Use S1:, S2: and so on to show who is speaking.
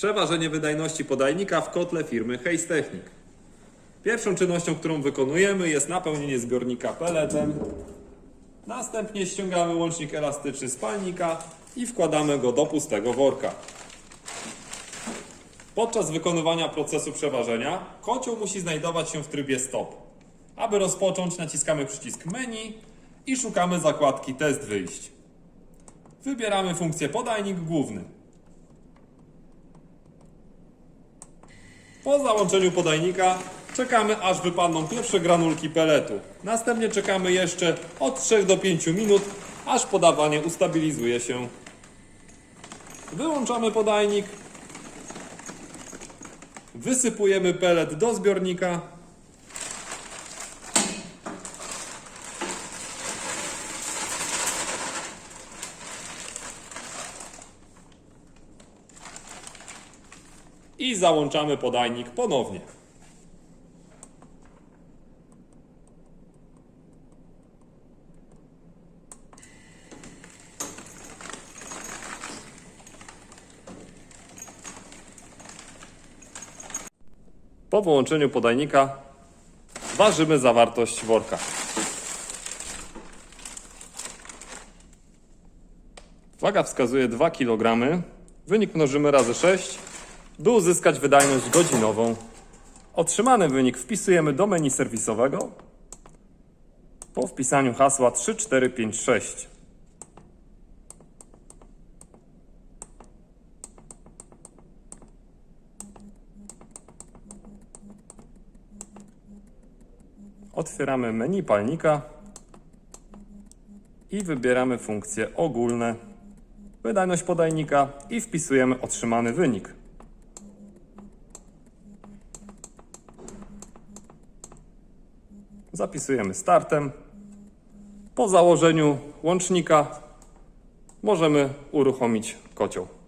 S1: Przeważenie wydajności podajnika w kotle firmy Hayes Technic. Pierwszą czynnością, którą wykonujemy jest napełnienie zbiornika peletem. Następnie ściągamy łącznik elastyczny z palnika i wkładamy go do pustego worka. Podczas wykonywania procesu przeważenia kocioł musi znajdować się w trybie stop. Aby rozpocząć naciskamy przycisk menu i szukamy zakładki test wyjść. Wybieramy funkcję podajnik główny. Po załączeniu podajnika czekamy aż wypadną pierwsze granulki peletu. Następnie czekamy jeszcze od 3 do 5 minut, aż podawanie ustabilizuje się. Wyłączamy podajnik. Wysypujemy pelet do zbiornika. I załączamy podajnik ponownie. Po wyłączeniu podajnika ważymy zawartość worka. Waga wskazuje 2 kg. Wynik mnożymy razy 6, by uzyskać wydajność godzinową. Otrzymany wynik wpisujemy do menu serwisowego po wpisaniu hasła 3456. Otwieramy menu palnika i wybieramy funkcje ogólne, wydajność podajnika i wpisujemy otrzymany wynik. Zapisujemy startem. Po założeniu łącznika możemy uruchomić kocioł.